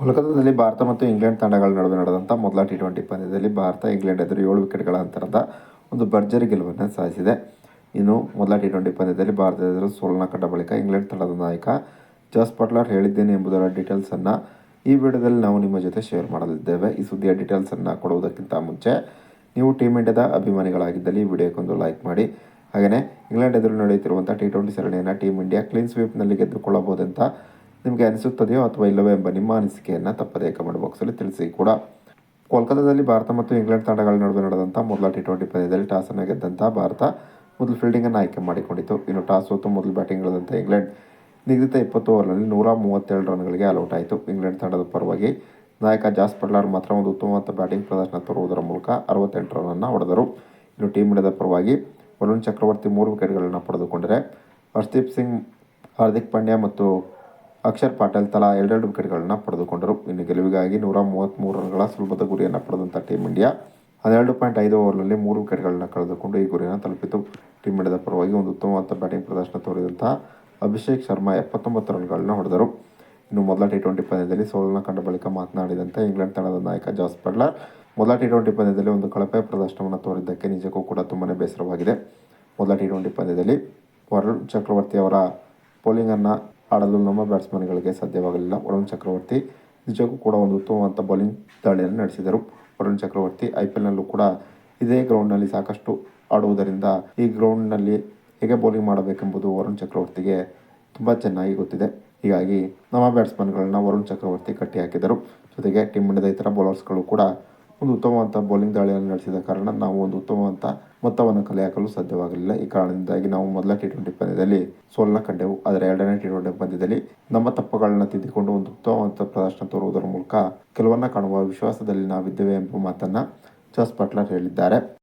ಕೋಲ್ಕತ್ತಾದಲ್ಲಿ ಭಾರತ ಮತ್ತು ಇಂಗ್ಲೆಂಡ್ ತಂಡಗಳ ನಡುವೆ ನಡೆದಂಥ ಮೊದಲ ಟಿ ಟ್ವೆಂಟಿ ಪಂದ್ಯದಲ್ಲಿ ಭಾರತ, ಇಂಗ್ಲೆಂಡ್ ಎದುರು ಏಳು ವಿಕೆಟ್ಗಳ ಅಂತರದ ಒಂದು ಭರ್ಜರಿ ಗೆಲುವನ್ನು ಸಾಧಿಸಿದೆ. ಇನ್ನು ಮೊದಲ ಟಿ ಟ್ವೆಂಟಿ ಪಂದ್ಯದಲ್ಲಿ ಭಾರತ ಎದುರು ಸೋಲನ ಕಂಡ ಬಳಿಕ ಇಂಗ್ಲೆಂಡ್ ತಂಡದ ನಾಯಕ ಜಾಸ್ ಪಟ್ಲರ್ ಹೇಳಿದ್ದೇನೆ ಎಂಬುದರ ಡೀಟೇಲ್ಸನ್ನು ಈ ವಿಡಿಯೋದಲ್ಲಿ ನಾವು ನಿಮ್ಮ ಜೊತೆ ಶೇರ್ ಮಾಡಲಿದ್ದೇವೆ. ಈ ಸುದ್ದಿಯ ಡೀಟೇಲ್ಸನ್ನು ಕೊಡುವುದಕ್ಕಿಂತ ಮುಂಚೆ ನೀವು ಟೀಮ್ ಇಂಡಿಯಾದ ಅಭಿಮಾನಿಗಳಾಗಿದ್ದಲ್ಲಿ ಈ ವಿಡಿಯೋಕ್ಕೊಂದು ಲೈಕ್ ಮಾಡಿ. ಹಾಗೆಯೇ ಇಂಗ್ಲೆಂಡ್ ಎದುರು ನಡೆಯುತ್ತಿರುವಂಥ ಟಿ ಟ್ವೆಂಟಿ ಸರಣಿಯನ್ನು ಟೀಮ್ ಇಂಡಿಯಾ ಕ್ಲೀನ್ ಸ್ವೀಪ್ನಲ್ಲಿ ಗೆದ್ದುಕೊಳ್ಳಬಹುದಂತ ನಿಮಗೆ ಅನಿಸುತ್ತದೆಯೋ ಅಥವಾ ಇಲ್ಲವೋ ಎಂಬ ನಿಮ್ಮ ಅನಿಸಿಕೆಯನ್ನು ತಪ್ಪದೇ ಕಮೆಂಟ್ ಬಾಕ್ಸಲ್ಲಿ ತಿಳಿಸಿ ಕೂಡ. ಕೋಲ್ಕತ್ತಾದಲ್ಲಿ ಭಾರತ ಮತ್ತು ಇಂಗ್ಲೆಂಡ್ ತಂಡಗಳ ನಡುವೆ ನಡೆದಂಥ ಮೊದಲ ಟಿ ಟ್ವೆಂಟಿ ಪಂದ್ಯದಲ್ಲಿ ಟಾಸನ್ನು ಗೆದ್ದಂಥ ಭಾರತ ಮೊದಲು ಫೀಲ್ಡಿಂಗನ್ನು ಆಯ್ಕೆ ಮಾಡಿಕೊಂಡಿತು ಇನ್ನು ಟಾಸ್ ಸೋತು ಮೊದಲು ಬ್ಯಾಟಿಂಗ್ ಇಳಿದಂಥ ಇಂಗ್ಲೆಂಡ್ ನಿಗದಿತ ಇಪ್ಪತ್ತು ಓವರ್ನಲ್ಲಿ ನೂರ ಮೂವತ್ತೆರಡು ರನ್ಗಳಿಗೆ ಆಲ್ಔಟ್ ಆಯಿತು. ಇಂಗ್ಲೆಂಡ್ ತಂಡದ ಪರವಾಗಿ ನಾಯಕ ಜಾಸ್ ಪಟ್ಲಾರ್ ಮಾತ್ರ ಒಂದು ಉತ್ತಮವಾದ ಬ್ಯಾಟಿಂಗ್ ಪ್ರದರ್ಶನ ತೋರುವುದರ ಮೂಲಕ ಅರವತ್ತೆಂಟು ರನ್ನನ್ನು ಹೊಡೆದರು. ಇನ್ನು ಟೀಮ್ ಇಂಡಿಯಾದ ಪರವಾಗಿ ವರುಣ್ ಚಕ್ರವರ್ತಿ ಮೂರು ವಿಕೆಟ್ಗಳನ್ನು ಪಡೆದುಕೊಂಡರೆ ಹರ್ದೀಪ್ ಸಿಂಗ್, ಹಾರ್ದಿಕ್ ಪಾಂಡ್ಯ ಮತ್ತು ಅಕ್ಷರ್ ಪಾಟೀಲ್ ತಲಾ ಎರಡೆರಡು ವಿಕೆಟ್ಗಳನ್ನು ಪಡೆದುಕೊಂಡರು. ಇನ್ನು ಗೆಲುವಿಗಾಗಿ ನೂರ ಮೂವತ್ತ್ಮೂರು ರನ್ಗಳ ಸುಲಭದ ಗುರಿಯನ್ನು ಪಡೆದಂಥ ಟೀಮ್ ಇಂಡಿಯಾ ಹನ್ನೆರಡು ಪಾಯಿಂಟ್ ಐದು ಓವರ್ನಲ್ಲಿ ಮೂರು ವಿಕೆಟ್ಗಳನ್ನು ಕಳೆದುಕೊಂಡು ಈ ಗುರಿಯನ್ನು ತಲುಪಿತು. ಟೀಮ್ ಇಂಡಿಯಾದ ಪರವಾಗಿ ಒಂದು ಉತ್ತಮವಾದ ಬ್ಯಾಟಿಂಗ್ ಪ್ರದರ್ಶನ ತೋರಿದಂಥ ಅಭಿಷೇಕ್ ಶರ್ಮಾ ಎಪ್ಪತ್ತೊಂಬತ್ತು ರನ್ಗಳನ್ನು ಹೊಡೆದರು. ಇನ್ನು ಮೊದಲ ಟಿ ಟ್ವೆಂಟಿ ಪಂದ್ಯದಲ್ಲಿ ಸೋಲನ್ನು ಕಂಡ ಬಳಿಕ ಮಾತನಾಡಿದಂತೆ ಇಂಗ್ಲೆಂಡ್ ತಂಡದ ನಾಯಕ ಜಾಸ್ ಬಟ್ಲರ್ ಮೊದಲ ಟಿ ಟ್ವೆಂಟಿ ಪಂದ್ಯದಲ್ಲಿ ಒಂದು ಕಳಪೆ ಪ್ರದರ್ಶನವನ್ನು ತೋರಿದ್ದಕ್ಕೆ ನಿಜಕ್ಕೂ ಕೂಡ ತುಂಬಾ ಬೇಸರವಾಗಿದೆ. ಮೊದಲ ಟಿ ಟ್ವೆಂಟಿ ಪಂದ್ಯದಲ್ಲಿ ವರುಣ್ ಚಕ್ರವರ್ತಿ ಅವರ ಬೌಲಿಂಗನ್ನು ಆಡಲು ನಮ್ಮ ಬ್ಯಾಟ್ಸ್ಮನ್ಗಳಿಗೆ ಸಾಧ್ಯವಾಗಲಿಲ್ಲ. ವರುಣ್ ಚಕ್ರವರ್ತಿ ನಿಜಕ್ಕೂ ಕೂಡ ಒಂದು ಉತ್ತಮವಾದ ಬೌಲಿಂಗ್ ದಾಳಿಯನ್ನು ನಡೆಸಿದರು. ವರುಣ್ ಚಕ್ರವರ್ತಿ ಐ ಪಿ ಎಲ್ನಲ್ಲೂ ಕೂಡ ಇದೇ ಗ್ರೌಂಡ್ನಲ್ಲಿ ಸಾಕಷ್ಟು ಆಡುವುದರಿಂದ ಈ ಗ್ರೌಂಡ್ನಲ್ಲಿ ಹೇಗೆ ಬೌಲಿಂಗ್ ಮಾಡಬೇಕೆಂಬುದು ವರುಣ್ ಚಕ್ರವರ್ತಿಗೆ ತುಂಬ ಚೆನ್ನಾಗಿ ಗೊತ್ತಿದೆ. ಹೀಗಾಗಿ ನಮ್ಮ ಬ್ಯಾಟ್ಸ್ಮನ್ಗಳನ್ನು ವರುಣ್ ಚಕ್ರವರ್ತಿ ಕಟ್ಟಿ ಹಾಕಿದರು ಜೊತೆಗೆ ಟೀಮ್ ಇಂಡಿಯಾದ ಇತರ ಬೌಲರ್ಸ್ಗಳು ಕೂಡ ಒಂದು ಉತ್ತಮವಾದ ಬೌಲಿಂಗ್ ದಾಳಿಯನ್ನು ನಡೆಸಿದ ಕಾರಣ ನಾವು ಒಂದು ಉತ್ತಮವಾದ ಮೊತ್ತವನ್ನು ಕಲೆ ಹಾಕಲು ಸಾಧ್ಯವಾಗಲಿಲ್ಲ. ಈ ಕಾರಣದಿಂದಾಗಿ ನಾವು ಮೊದಲ ಟಿ ಟ್ವೆಂಟಿ ಪಂದ್ಯದಲ್ಲಿ ಸೋಲನ್ನ ಕಂಡೆವು. ಆದರೆ ಎರಡನೇ ಟಿ ಟ್ವೆಂಟಿ ಪಂದ್ಯದಲ್ಲಿ ನಮ್ಮ ತಪ್ಪುಗಳನ್ನು ತಿದ್ದಿಕೊಂಡು ಒಂದು ಉತ್ತಮವಾದ ಪ್ರದರ್ಶನ ತೋರುವುದರ ಮೂಲಕ ಕೆಲವನ್ನ ಕಾಣುವ ವಿಶ್ವಾಸದಲ್ಲಿ ನಾವಿದ್ದೇವೆ ಎಂಬ ಮಾತನ್ನು ಜಾಸ್ ಪಟ್ಲರ್ ಹೇಳಿದ್ದಾರೆ.